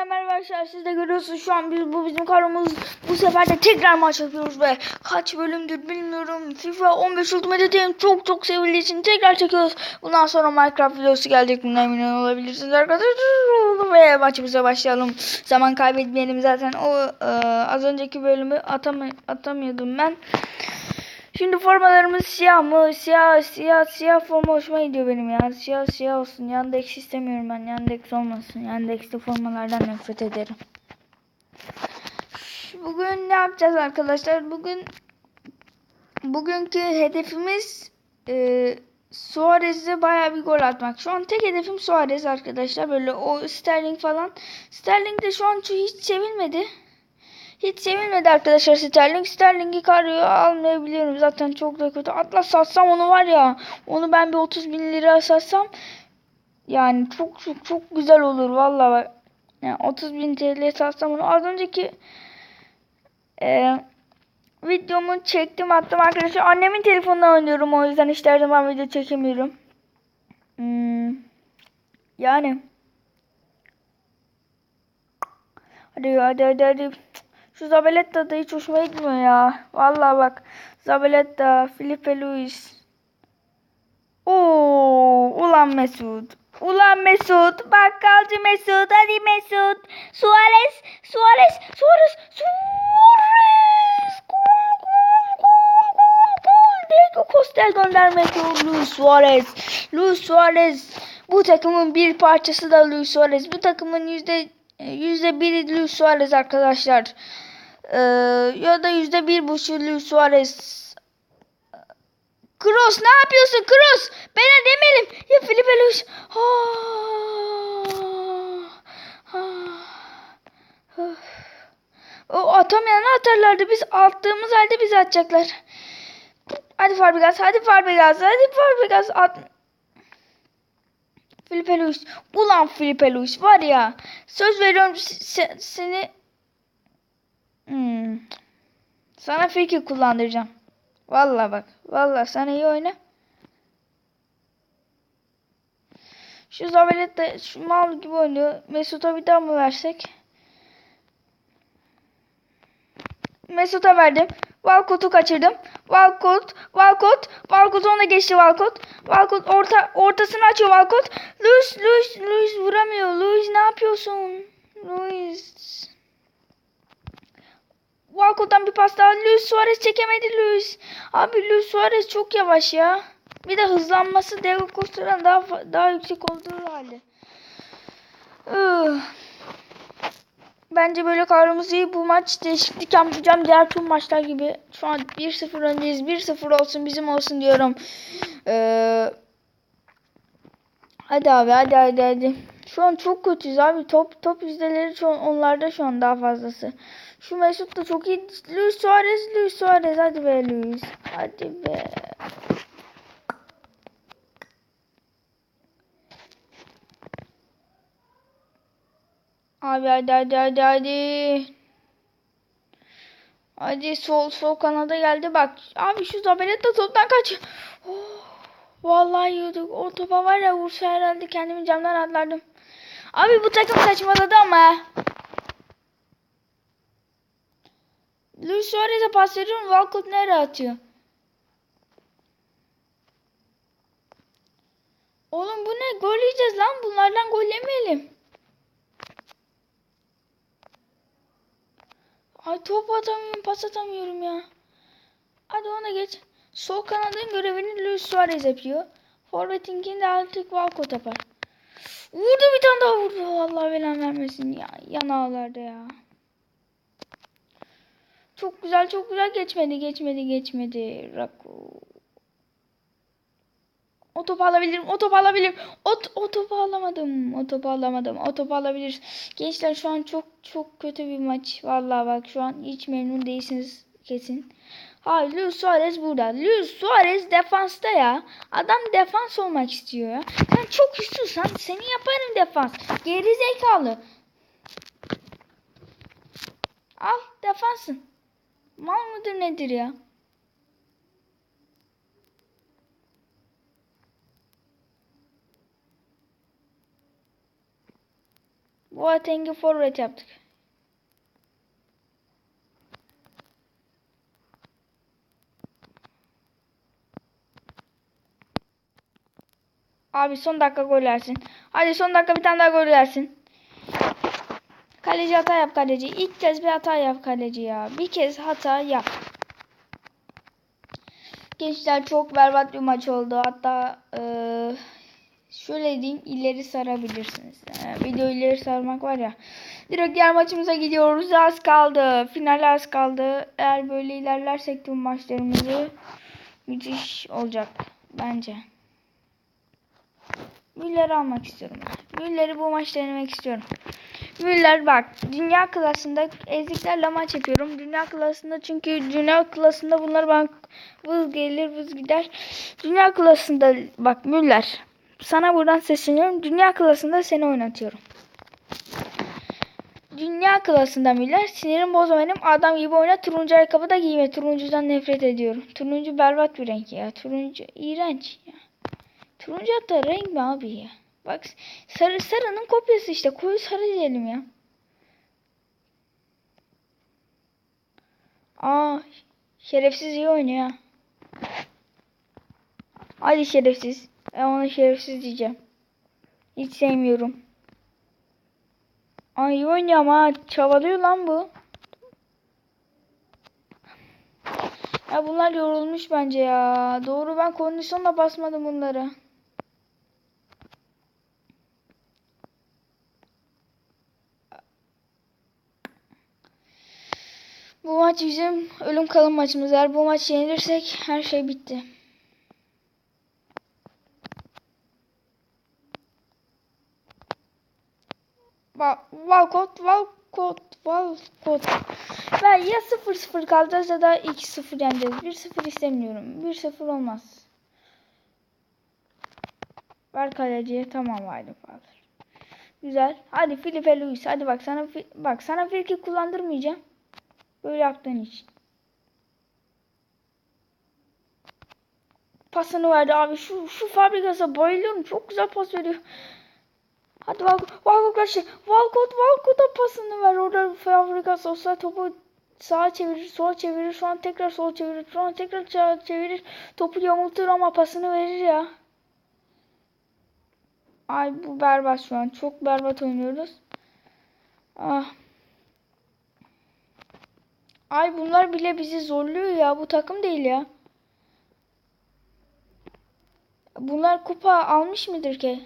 Yeniden merhaba arkadaşlar. Siz de görüyorsunuz şu an biz bu bizim karımız. Bu sefer de tekrar maç yapıyoruz ve kaç bölümdür bilmiyorum. FIFA 15 Ultimate Team çok çok sevildiği için tekrar çekiyoruz. Bundan sonra Minecraft videosu gelecek. Bundan emin olabilirsiniz arkadaşlar. Ve maçımıza başlayalım. Zaman kaybetmeyelim zaten. O e, az önceki bölümü atama, atamıyordum ben Şimdi formalarımız siyah mı? Siyah, siyah, siyah forma hoşuma gidiyor benim ya. Siyah, siyah olsun. Yandex istemiyorum ben. Yandex olmasın. Yandex'li formalardan nefret ederim. Bugün ne yapacağız arkadaşlar? Bugün bugünkü hedefimiz e, Suarez'e baya bir gol atmak. Şu an tek hedefim Suarez arkadaşlar. Böyle o Sterling falan. Sterling de şu an hiç sevilmedi. Hiç sevilmedi arkadaşlar Sterling. Sterling'i karıyor almayabiliyorum zaten çok da kötü. Atlas satsam onu var ya. Onu ben bir 30 bin lira satsam. Yani çok çok çok güzel olur vallahi bak. Yani 30 bin TL satsam onu. Az önceki e, videomu çektim attım arkadaşlar. Annemin telefonundan oynuyorum o yüzden işte her zaman video çekemiyorum. Hmm, yani. Hadi hadi hadi hadi. Şu Zabeletta da hiç hoşuma gitmiyor ya. Vallahi bak. Zabeletta, Felipe Luis. Oo, ulan Mesut. Ulan Mesut. Bakkalcı Mesut. Hadi Mesut. Suarez. Suarez. Suarez. Suarez. Gol gol gol gol gol. Diego Costel göndermedi. Luis Suarez. Luis Suarez. Bu takımın bir parçası da Luis Suarez. Bu takımın yüzde yüzde biri Luis Suarez arkadaşlar. Ee, ya da yüzde bir buçuk Luis Suarez. Kroos ne yapıyorsun Kroos? Ben demedim. Ya Felipe Luis. O atamayanı atarlardı. Biz attığımız halde bizi atacaklar. Hadi Fabregas, hadi Fabregas, hadi Fabregas at. Felipe Luis. Ulan Felipe Luis var ya. Söz veriyorum se seni Hmm. Sana fikir kullandıracağım. Vallahi bak. Vallahi sen iyi oyna. Şu Zabelet de şu mal gibi oynuyor. Mesut'a bir daha mı versek? Mesut'a verdim. Valkot'u kaçırdım. Valkot, Valkot, Valkot ona geçti Valkot. Valkot orta ortasını açıyor Valkot. Luis, Luis, Luis vuramıyor. Luis ne yapıyorsun? Luis. Walcott'tan bir pas daha. Luis Suarez çekemedi Luis. Abi Luis Suarez çok yavaş ya. Bir de hızlanması Diego Costa'dan daha daha yüksek olduğu halde. Bence böyle kadromuz iyi. Bu maç değişiklik yapacağım. Diğer tüm maçlar gibi. Şu an 1-0 öndeyiz. 1-0 olsun bizim olsun diyorum. Ee, hadi abi hadi hadi hadi. Şu an çok kötüyüz abi. Top top yüzdeleri şu an onlarda şu an daha fazlası. Şu Mesut da çok iyi. Luis Suarez, Luis Suarez. Hadi be Luis. Hadi be. Abi hadi hadi hadi hadi. Hadi sol sol kanada geldi bak. Abi şu Zabelet da toptan kaç. Oh, vallahi yiyorduk. O topa var ya vursa herhalde kendimi camdan atlardım. Abi bu takım saçmaladı ama. Luis Suarez'e pas veriyorum. Walcott nereye atıyor? Oğlum bu ne? Gol yiyeceğiz lan. Bunlardan gol yemeyelim. Ay top atamıyorum. Pas atamıyorum ya. Hadi ona geç. Sol kanadın görevini Luis Suarez yapıyor. Forvet'inkini de artık Walcott yapar. Vurdu bir tane daha vurdu. Allah belanı vermesin ya. Yan ağlarda ya. Çok güzel çok güzel geçmedi geçmedi geçmedi. Raku. O topu alabilirim. O topu alabilirim. O, o topu alamadım. O topu alamadım. O topu alabiliriz. Gençler şu an çok çok kötü bir maç. Vallahi bak şu an hiç memnun değilsiniz kesin. Hayır Luis Suarez burada. Luis Suarez defansta ya. Adam defans olmak istiyor ya. Sen çok güçlüsen seni yaparım defans. Geri zekalı. Al defansın. Mal mıdır nedir ya? Boateng'i forvet yaptık. Abi son dakika gol yersin. Hadi son dakika bir tane daha gol yersin. Kaleci hata yap kaleci. İlk kez bir hata yap kaleci ya. Bir kez hata yap. Gençler çok berbat bir maç oldu. Hatta eee, şöyle diyeyim ileri sarabilirsiniz. Ee, video ileri sarmak var ya. Direkt diğer maçımıza gidiyoruz. Az kaldı. Final az kaldı. Eğer böyle ilerlersek tüm maçlarımızı müthiş olacak bence. Müller'i almak istiyorum. Müller'i bu maç denemek istiyorum. Müller bak dünya klasında eziklerle maç yapıyorum. Dünya klasında çünkü dünya klasında bunlar bana vız gelir vız gider. Dünya klasında bak Müller sana buradan sesleniyorum. Dünya klasında seni oynatıyorum. Dünya klasında Müller sinirim bozma benim adam gibi oyna turuncu ayakkabı da giyme. Turuncudan nefret ediyorum. Turuncu berbat bir renk ya. Turuncu iğrenç ya. Turuncu hatta renk mi abi ya? Bak sarı sarının kopyası işte. Koyu sarı diyelim ya. Aa şerefsiz iyi oynuyor. ha. Hadi şerefsiz. Ben ona şerefsiz diyeceğim. Hiç sevmiyorum. Ay iyi oynuyor ama çabalıyor lan bu. Ya bunlar yorulmuş bence ya. Doğru ben kondisyonla basmadım bunları. Bu maç bizim ölüm kalım maçımız. Eğer bu maç yenilirsek her şey bitti. Val- Valcott, Valcott, Valcott. Ben ya 0-0 kalacağız ya da 2-0 yeneceğiz. 1-0 istemiyorum. 1-0 olmaz. Ver kaleciye tamam falan. Güzel. Hadi Filipe Luis. Hadi bak sana bak sana friki kullandırmayacağım. Böyle yaptığın için. Pasını verdi abi. Şu şu fabrikasa bayılıyorum. Çok güzel pas veriyor. Hadi Valcott. Valcott karşı. Valcott Valcott'a pasını ver. Orada fabrikas olsa topu sağa çevirir, sola çevirir. Şu an tekrar sola çevirir. Şu an tekrar sağa çevirir. Topu yamultur ama pasını verir ya. Ay bu berbat şu an. Çok berbat oynuyoruz. Ah. Ay bunlar bile bizi zorluyor ya. Bu takım değil ya. Bunlar kupa almış mıdır ki?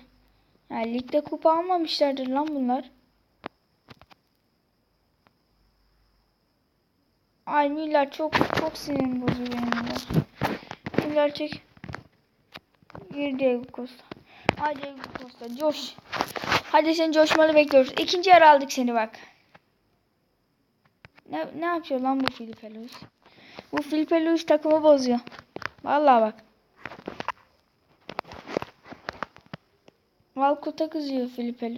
Yani ligde kupa almamışlardır lan bunlar. Ay Müller çok çok sinirim bozuyor benim Müller. Müller çek. Bir Diego Costa. Hadi Diego Costa coş. Hadi seni coşmalı bekliyoruz. İkinci yer aldık seni bak. Ne, ne yapıyor lan bu Filipe? Bu Filipe takımı bozuyor. Vallahi bak. Valcott'a kızıyor Filipe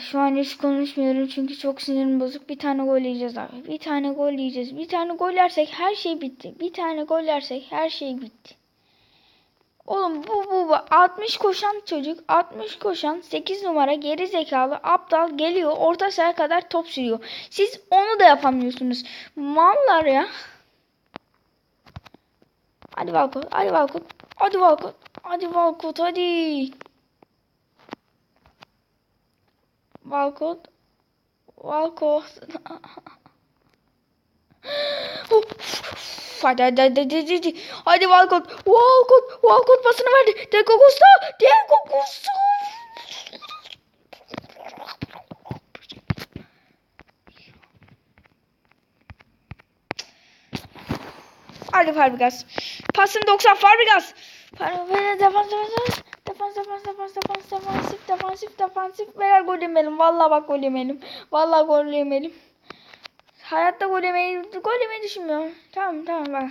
şu an hiç konuşmuyorum çünkü çok sinirim bozuk. Bir tane gol yiyeceğiz abi. Bir tane gol yiyeceğiz. Bir tane gol yersek her şey bitti. Bir tane gol yersek her şey bitti. Oğlum bu bu bu 60 koşan çocuk 60 koşan 8 numara geri zekalı aptal geliyor orta sahaya kadar top sürüyor. Siz onu da yapamıyorsunuz. Mallar ya. Hadi Valkot, hadi Valkot, hadi Valkot, hadi Valkot, hadi. Valkot, Valkot. Hadi hadi hadi hadi hadi. Hadi Valcott. Valcott. Valcott pasını verdi. Diego Costa. Diego Costa. Hadi Fabregas. Pasın 90 Fabregas. Fabregas defans defans defans defans defans defans defansif defansif defansif veya gol yemeyelim. Vallahi bak gol yemeyelim. Vallahi gol yemeyelim. Hayatta gol yemeyi, gol yemeyi düşünmüyorum. Tamam tamam bak.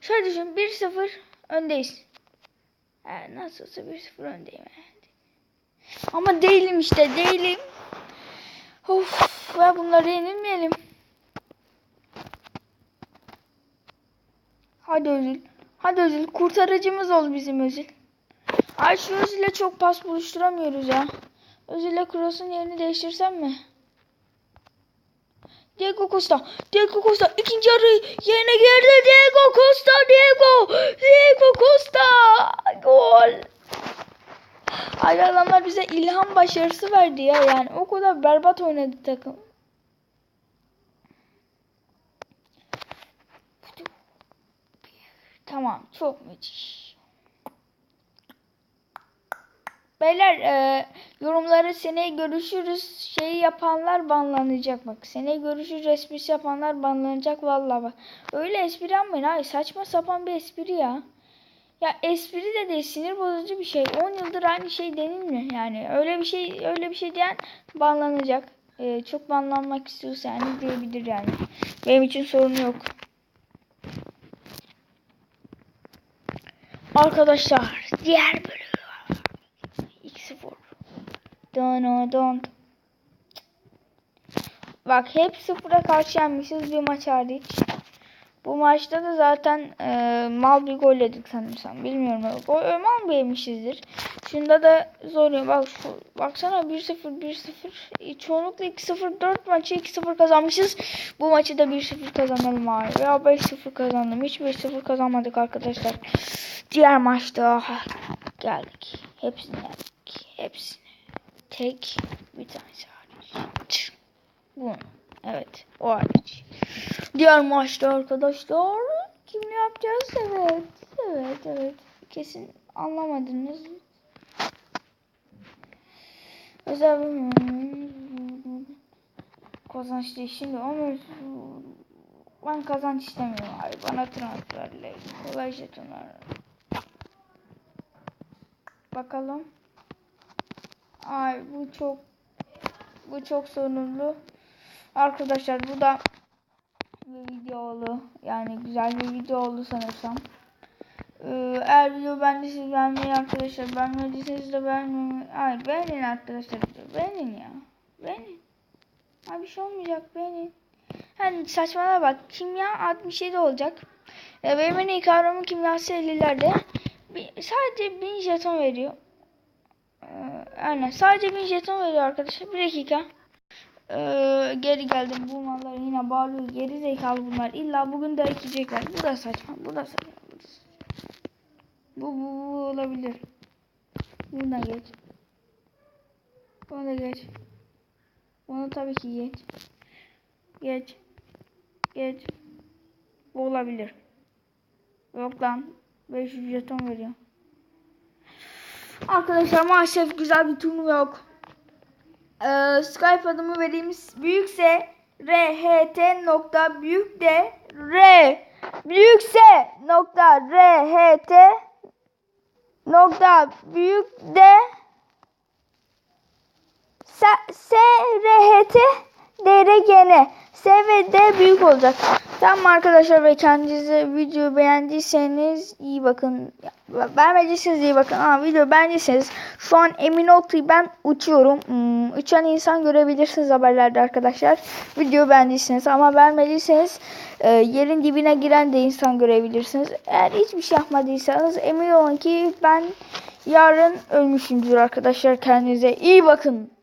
Şöyle düşün 1-0 öndeyiz. Ha, nasıl olsa 1-0 öndeyim. yani. Ama değilim işte değilim. Of ya bunları yenilmeyelim. Hadi Özül. Hadi Özül. Kurtarıcımız ol bizim Özül. Ay şu Özül'le çok pas buluşturamıyoruz ya. Özül'le Kroos'un yerini değiştirsem mi? Diego Costa. Diego Costa ikinci yarı yerine girdi. Diego Costa. Diego. Diego Costa. Gol. Ay adamlar bize ilham başarısı verdi ya. Yani o kadar berbat oynadı takım. Tamam. Çok müthiş. Beyler e, yorumları seneye görüşürüz şeyi yapanlar banlanacak bak. Seneye görüşürüz esprisi yapanlar banlanacak vallahi bak. Öyle espri yapmayın abi saçma sapan bir espri ya. Ya espri de değil sinir bozucu bir şey. 10 yıldır aynı şey denilmiyor yani. Öyle bir şey öyle bir şey diyen banlanacak. E, çok banlanmak istiyorsa yani diyebilir yani. Benim için sorun yok. Arkadaşlar diğer bölüm. 2-0. Don don. Bak hep sıfıra karşı yenmişiz bir maç hariç. Bu maçta da zaten e, mal bir gol yedik sanırsam. Bilmiyorum. Gol e, mal mı yemişizdir. Şunda da zor. ya. Bak şu, baksana 1-0 1-0. Çoğunlukla 2-0 4 maçı 2-0 kazanmışız. Bu maçı da 1-0 kazanalım abi. Veya 5-0 kazandım. Hiç 5-0 kazanmadık arkadaşlar. Diğer maçta geldik. Hepsini yendik. Hepsini. Tek bir tanesi hariç. Bu. Evet. O hariç. Diğer maçta arkadaşlar kim yapacağız? Evet. Evet evet. Kesin anlamadınız. Özel kazanç değil. Şimdi ama ben kazanç istemiyorum abi. Bana transferle kolay jetonlar. Bakalım. Ay bu çok bu çok sorunlu. Arkadaşlar bu da bir video oldu. Yani güzel bir video oldu sanırsam. Ee, eğer video beğendiyseniz beğenmeyi arkadaşlar beğenmediyseniz de beğenmeyi Ay beğenin arkadaşlar beğenin ya beğenin Ay bir şey olmayacak beğenin Hani saçmalama bak kimya 67 olacak ee, benim en iyi kavramı kimyası 50'lerde bir, sadece 1000 jeton veriyor aynen sadece 1000 jeton veriyor arkadaşlar bir dakika ee, geri geldim bu malları yine bağlıyor geri zekalı bunlar illa bugün de ekecekler bu da saçma bu da saçma bu bu, bu, olabilir. Buna geç. Bunu da geç. Bunu tabii ki geç. Geç. Geç. Bu olabilir. Yok lan. 500 jeton veriyor. Arkadaşlar maalesef güzel bir turnuva yok. Ee, Skype adımı vereyim. Büyükse rht nokta büyük de r büyükse nokta rht nokta büyük de S, S R, H, T, D, R, G, N. S ve D büyük olacak. Tamam arkadaşlar ve kendinize video beğendiyseniz iyi bakın. Beğenmediyseniz iyi bakın. Ama video beğendiyseniz şu an emin ol ki ben uçuyorum. Hmm, uçan insan görebilirsiniz haberlerde arkadaşlar. Video beğendiyseniz ama beğenmediyseniz e, yerin dibine giren de insan görebilirsiniz. Eğer hiçbir şey yapmadıysanız emin olun ki ben yarın ölmüşümdür arkadaşlar. Kendinize iyi bakın.